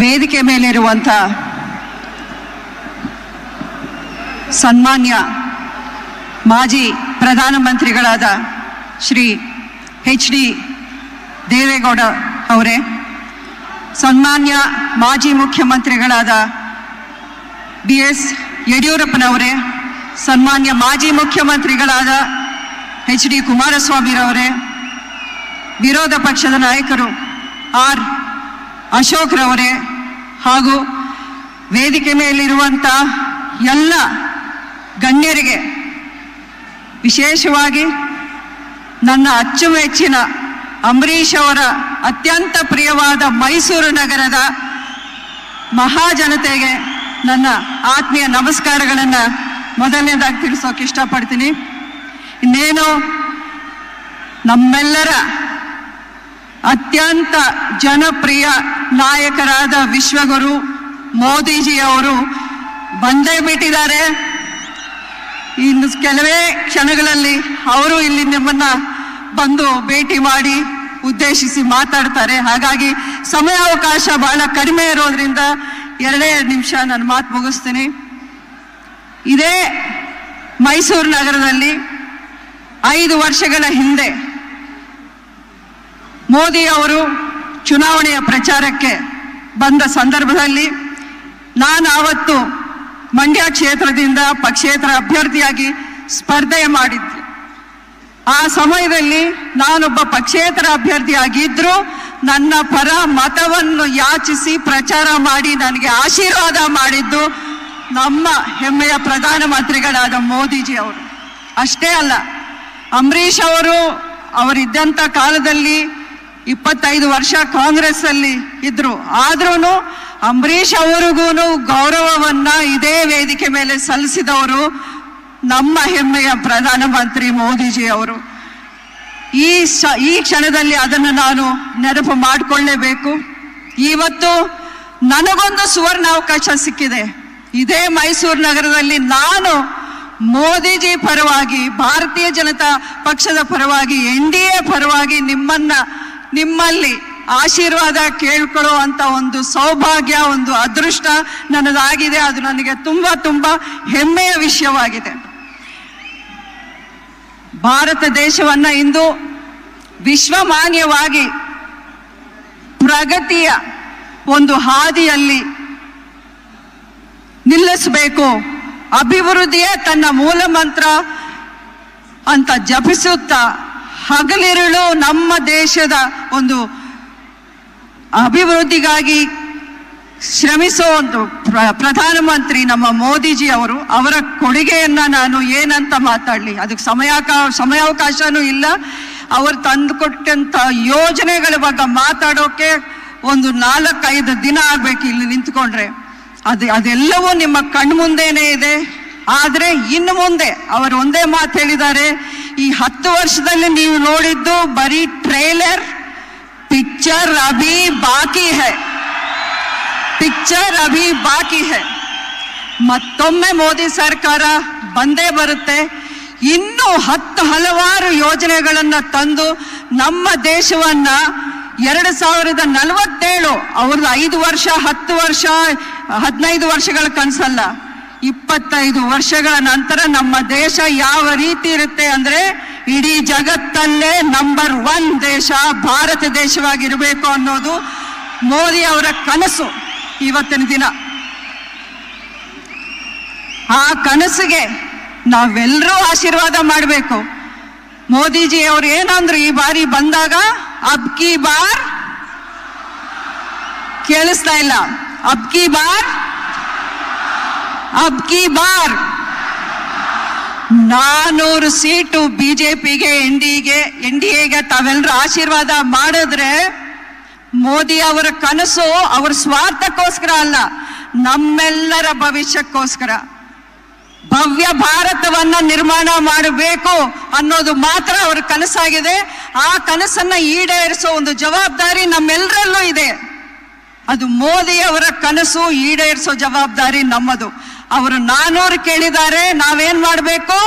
ವೇದಿಕೆ ಮೇಲಿರುವಂಥ ಸನ್ಮಾನ್ಯ ಮಾಜಿ ಪ್ರಧಾನಮಂತ್ರಿಗಳಾದ ಶ್ರೀ ಎಚ್ ಡಿ ದೇವೇಗೌಡ ಅವರೇ, ಸನ್ಮಾನ್ಯ ಮಾಜಿ ಮುಖ್ಯಮಂತ್ರಿಗಳಾದ ಬಿ ಎಸ್ ಯಡಿಯೂರಪ್ಪನವರೇ, ಸನ್ಮಾನ್ಯ ಮಾಜಿ ಮುಖ್ಯಮಂತ್ರಿಗಳಾದ ಎಚ್ ಡಿ ಕುಮಾರಸ್ವಾಮಿರವರೇ, ವಿರೋಧ ಪಕ್ಷದ ನಾಯಕರು ಆರ್. ಅಶೋಕ್ರವರೇ ಹಾಗೂ ವೇದಿಕೆ ಮೇಲಿರುವಂಥ ಎಲ್ಲ ಗಣ್ಯರಿಗೆ ವಿಶೇಷವಾಗಿ ನನ್ನ ಅಚ್ಚುಮೆಚ್ಚಿನ ಅಂಬರೀಷ್ ಅವರ ಅತ್ಯಂತ ಪ್ರಿಯವಾದ ಮೈಸೂರು ನಗರದ ಮಹಾಜನತೆಗೆ ನನ್ನ ಆತ್ಮೀಯ ನಮಸ್ಕಾರಗಳನ್ನು ಮೊದಲನೇದಾಗಿ ತಿಳಿಸೋಕೆ ಇಷ್ಟಪಡ್ತೀನಿ. ಇನ್ನೇನು ನಮ್ಮೆಲ್ಲರ ಅತ್ಯಂತ ಜನಪ್ರಿಯ ನಾಯಕರಾದ ವಿಶ್ವಗುರು ಮೋದಿಜಿ ಅವರು ಬಂದೇ ಬಿಟ್ಟಿದ್ದಾರೆ. ಇನ್ನು ಕೆಲವೇ ಕ್ಷಣಗಳಲ್ಲಿ ಅವರು ಇಲ್ಲಿ ನಿಮ್ಮನ್ನ ಬಂದು ಭೇಟಿ ಮಾಡಿ ಉದ್ದೇಶಿಸಿ ಮಾತಾಡ್ತಾರೆ. ಹಾಗಾಗಿ ಸಮಯಾವಕಾಶ ಬಹಳ ಕಡಿಮೆ ಇರೋದ್ರಿಂದ ಎರಡೇ ಎರಡು ನಿಮಿಷ ನಾನು ಮಾತು ಮುಗಿಸ್ತೀನಿ. ಇದೇ ಮೈಸೂರು ನಗರದಲ್ಲಿ ಐದು ವರ್ಷಗಳ ಹಿಂದೆ ಮೋದಿ ಅವರು ಚುನಾವಣೆಯ ಪ್ರಚಾರಕ್ಕೆ ಬಂದ ಸಂದರ್ಭದಲ್ಲಿ ನಾನು ಆವತ್ತು ಮಂಡ್ಯ ಕ್ಷೇತ್ರದಿಂದ ಪಕ್ಷೇತರ ಅಭ್ಯರ್ಥಿಯಾಗಿ ಸ್ಪರ್ಧೆ ಮಾಡಿದ್ದೆ. ಆ ಸಮಯದಲ್ಲಿ ನಾನೊಬ್ಬ ಪಕ್ಷೇತರ ಅಭ್ಯರ್ಥಿಯಾಗಿದ್ದರೂ ನನ್ನ ಪರ ಮತವನ್ನು ಯಾಚಿಸಿ ಪ್ರಚಾರ ಮಾಡಿ ನನಗೆ ಆಶೀರ್ವಾದ ಮಾಡಿದ್ದು ನಮ್ಮ ಹೆಮ್ಮೆಯ ಪ್ರಧಾನಮಂತ್ರಿಗಳಾದ ಮೋದಿಜಿ ಅವರು. ಅಷ್ಟೇ ಅಲ್ಲ, ಅಂಬರೀಷ್ ಅವರು ಅವರಿದ್ದಂಥ ಕಾಲದಲ್ಲಿ ಇಪ್ಪತ್ತೈದು ವರ್ಷ ಕಾಂಗ್ರೆಸ್ ಅಲ್ಲಿ ಇದ್ರು. ಆದ್ರೂ ಅಂಬರೀಷ್ ಅವರಿಗೂ ಗೌರವವನ್ನ ಇದೇ ವೇದಿಕೆ ಮೇಲೆ ಸಲ್ಲಿಸಿದವರು ನಮ್ಮ ಹೆಮ್ಮೆಯ ಪ್ರಧಾನಮಂತ್ರಿ ಮೋದಿಜಿ ಅವರು. ಈ ಈ ಕ್ಷಣದಲ್ಲಿ ಅದನ್ನು ನಾನು ನೆನಪು ಮಾಡಿಕೊಳ್ಳೇಬೇಕು. ಇವತ್ತು ನನಗೊಂದು ಸುವರ್ಣ ಅವಕಾಶ ಸಿಕ್ಕಿದೆ. ಇದೇ ಮೈಸೂರು ನಗರದಲ್ಲಿ ನಾನು ಮೋದಿಜಿ ಪರವಾಗಿ, ಭಾರತೀಯ ಜನತಾ ಪಕ್ಷದ ಪರವಾಗಿ, ಎನ್ ಡಿ ಎ ಪರವಾಗಿ ನಿಮ್ಮನ್ನ ನಿಮ್ಮಲ್ಲಿ ಆಶೀರ್ವಾದ ಕೇಳ್ಕೊಳ್ಳೋ ಅಂತ ಒಂದು ಸೌಭಾಗ್ಯ, ಒಂದು ಅದೃಷ್ಟ ನನ್ನದಾಗಿದೆ. ಅದು ನನಗೆ ತುಂಬ ತುಂಬ ಹೆಮ್ಮೆಯ ವಿಷಯವಾಗಿದೆ. ಭಾರತ ದೇಶವನ್ನ ಇಂದು ವಿಶ್ವಮಾನ್ಯವಾಗಿ ಪ್ರಗತಿಯ ಒಂದು ಹಾದಿಯಲ್ಲಿ ನಿಲ್ಲಿಸಬೇಕು. ಅಭಿವೃದ್ಧಿಯೇ ತನ್ನ ಮೂಲ ಮಂತ್ರ ಅಂತ ಜಪಿಸುತ್ತಾ ಹಗಲಿರುಳು ನಮ್ಮ ದೇಶದ ಒಂದು ಅಭಿವೃದ್ಧಿಗಾಗಿ ಶ್ರಮಿಸೋ ಒಂದು ಪ್ರ- ಪ್ರಧಾನಮಂತ್ರಿ ನಮ್ಮ ಮೋದಿಜಿ ಅವರು ಅವರ ಕೊಡುಗೆಯನ್ನ ನಾನು ಏನಂತ ಮಾತಾಡಲಿ? ಅದಕ್ಕೆ ಸಮಯಾಕ, ಸಮಯಾವಕಾಶನೂ ಇಲ್ಲ. ಅವರು ತಂದುಕೊಟ್ಟಂಥ ಯೋಜನೆಗಳ ಬಗ್ಗೆ ಮಾತಾಡೋಕೆ ಒಂದು ನಾಲ್ಕೈದು ದಿನ ಆಗ್ಬೇಕು ಇಲ್ಲಿ ನಿಂತ್ಕೊಂಡ್ರೆ. ಅದು, ಅದೆಲ್ಲವೂ ನಿಮ್ಮ ಕಣ್ಮುಂದೇನೆ ಇದೆ. ಆದರೆ ಇನ್ನು ಮುಂದೆ ಅವರು ಒಂದೇ ಮಾತು ಹೇಳಿದ್ದಾರೆ. ಈ ಹತ್ತು ವರ್ಷದಲ್ಲಿ ನೀವು ನೋಡಿದ್ದು ಬರೀ ಟ್ರೇಲರ್, ಪಿಕ್ಚರ್ ಅಭಿ ಬಾಕಿ ಹೈ. ಪಿಕ್ಚರ್ ಅಭಿ ಬಾಕಿ ಹೈ. ಮತ್ತೊಮ್ಮೆ ಮೋದಿ ಸರ್ಕಾರ ಬಂದೇ ಬರುತ್ತೆ. ಇನ್ನೂ ಹತ್ತು ಹಲವಾರು ಯೋಜನೆಗಳನ್ನು ತಂದು ನಮ್ಮ ದೇಶವನ್ನ ಎರಡು ಸಾವಿರದ ನಲವತ್ತೇಳು ಅವ್ರದ್ದು ಐದು ವರ್ಷ, ಹತ್ತು ವರ್ಷ, ಹದಿನೈದು ವರ್ಷಗಳ ಕನಸಲ್ಲ. ಇಪ್ಪತ್ತೈದು ವರ್ಷಗಳ ನಂತರ ನಮ್ಮ ದೇಶ ಯಾವ ರೀತಿ ಇರುತ್ತೆ ಅಂದ್ರೆ ಇಡೀ ಜಗತ್ತಲ್ಲೇ ನಂಬರ್ ಒನ್ ದೇಶ, ಭಾರತ ದೇಶವಾಗಿರಬೇಕು ಅನ್ನೋದು ಮೋದಿ ಅವರ ಕನಸು ಇವತ್ತಿನ ದಿನ. ಆ ಕನಸಿಗೆ ನಾವೆಲ್ಲರೂ ಆಶೀರ್ವಾದ ಮಾಡಬೇಕು. ಮೋದಿಜಿ ಅವರು ಏನಂದ್ರು ಈ ಬಾರಿ ಬಂದಾಗ ಅಬ್ಕಿ ಬಾರ್? ಕೇಳಿಸ್ತಾ ಇಲ್ಲ. ಅಬ್ಕಿ ಬಾರ್? ಅಬ್ ಕಿ ಬಾರ್. ನಾನೂರು ಸೀಟು ಬಿಜೆಪಿಗೆ, ಎನ್ ಡಿಗೆ ಎನ್ ಡಿ ಎಗೆ ತಾವೆಲ್ಲರೂ ಆಶೀರ್ವಾದ ಮಾಡಿದ್ರೆ ಮೋದಿ ಅವರ ಕನಸು ಅವರ ಸ್ವಾರ್ಥಕ್ಕೋಸ್ಕರ ಅಲ್ಲ, ನಮ್ಮೆಲ್ಲರ ಭವಿಷ್ಯಕ್ಕೋಸ್ಕರ. ಭವ್ಯ ಭಾರತವನ್ನ ನಿರ್ಮಾಣ ಮಾಡಬೇಕು ಅನ್ನೋದು ಮಾತ್ರ ಅವರ ಕನಸಾಗಿದೆ. ಆ ಕನಸನ್ನ ಈಡೇರಿಸೋ ಒಂದು ಜವಾಬ್ದಾರಿ ನಮ್ಮೆಲ್ಲರಲ್ಲೂ ಇದೆ. ಅದು ಮೋದಿ ಅವರ ಕನಸು ಈಡೇರಿಸೋ ಜವಾಬ್ದಾರಿ ನಮ್ಮದು. ಅವರು ನಾನೂರು ಕೇಳಿದ್ದಾರೆ, ನಾವೇನ್ ಮಾಡಬೇಕು?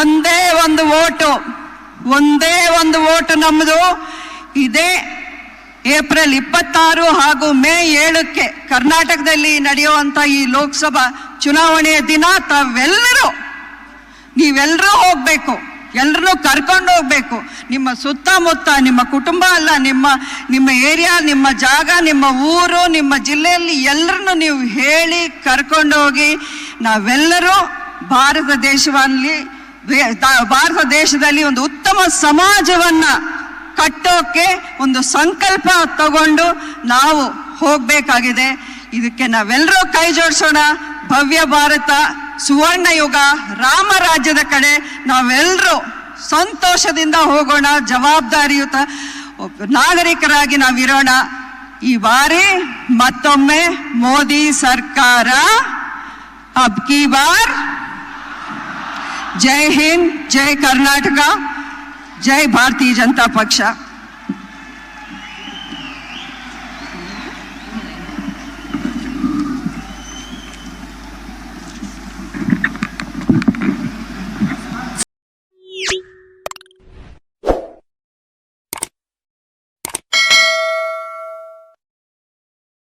ಒಂದೇ ಒಂದು ಓಟು, ಒಂದೇ ಒಂದು ಓಟು ನಮ್ಮದು ಇದೇ ಏಪ್ರಿಲ್ ಇಪ್ಪತ್ತಾರು ಹಾಗೂ ಮೇ ಏಳಕ್ಕೆ ಕರ್ನಾಟಕದಲ್ಲಿ ನಡೆಯುವಂತ ಈ ಲೋಕಸಭಾ ಚುನಾವಣೆಯ ದಿನ ತಾವೆಲ್ಲರೂ, ನೀವೆಲ್ಲರೂ ಹೋಗ್ಬೇಕು. ಎಲ್ಲರನ್ನೂ ಕರ್ಕೊಂಡು ಹೋಗ್ಬೇಕು. ನಿಮ್ಮ ಸುತ್ತಮುತ್ತ, ನಿಮ್ಮ ಕುಟುಂಬ ಅಲ್ಲ, ನಿಮ್ಮ ನಿಮ್ಮ ಏರಿಯಾ, ನಿಮ್ಮ ಜಾಗ, ನಿಮ್ಮ ಊರು, ನಿಮ್ಮ ಜಿಲ್ಲೆಯಲ್ಲಿ ಎಲ್ಲರನ್ನು ನೀವು ಹೇಳಿ ಕರ್ಕೊಂಡು ಹೋಗಿ, ನಾವೆಲ್ಲರೂ ಭಾರತ ದೇಶವಲ್ಲಿ ಭಾರತ ದೇಶದಲ್ಲಿ ಒಂದು ಉತ್ತಮ ಸಮಾಜವನ್ನು ಕಟ್ಟೋಕೆ ಒಂದು ಸಂಕಲ್ಪ ತಗೊಂಡು ನಾವು ಹೋಗಬೇಕಾಗಿದೆ. ಇದಕ್ಕೆ ನಾವೆಲ್ಲರೂ ಕೈ ಜೋಡಿಸೋಣ. ಭವ್ಯ ಭಾರತ. ಸುವರ್ಣ ಯುಗ ರಾಮ ರಾಜ್ಯದ ಕಡೆ ನಾವೆಲ್ಲರೂ ಸಂತೋಷದಿಂದ ಹೋಗೋಣ, ಜವಾಬ್ದಾರಿಯುತ ನಾಗರಿಕರಾಗಿ ನಾವಿರೋಣ. ಈ ಬಾರಿ ಮತ್ತೊಮ್ಮೆ ಮೋದಿ ಸರ್ಕಾರ. ಅಬ್ ಕಿ ಬಾರ್. ಜೈ ಹಿಂದ್, ಜೈ ಕರ್ನಾಟಕ, ಜೈ ಭಾರತೀಯ ಜನತಾ ಪಕ್ಷ.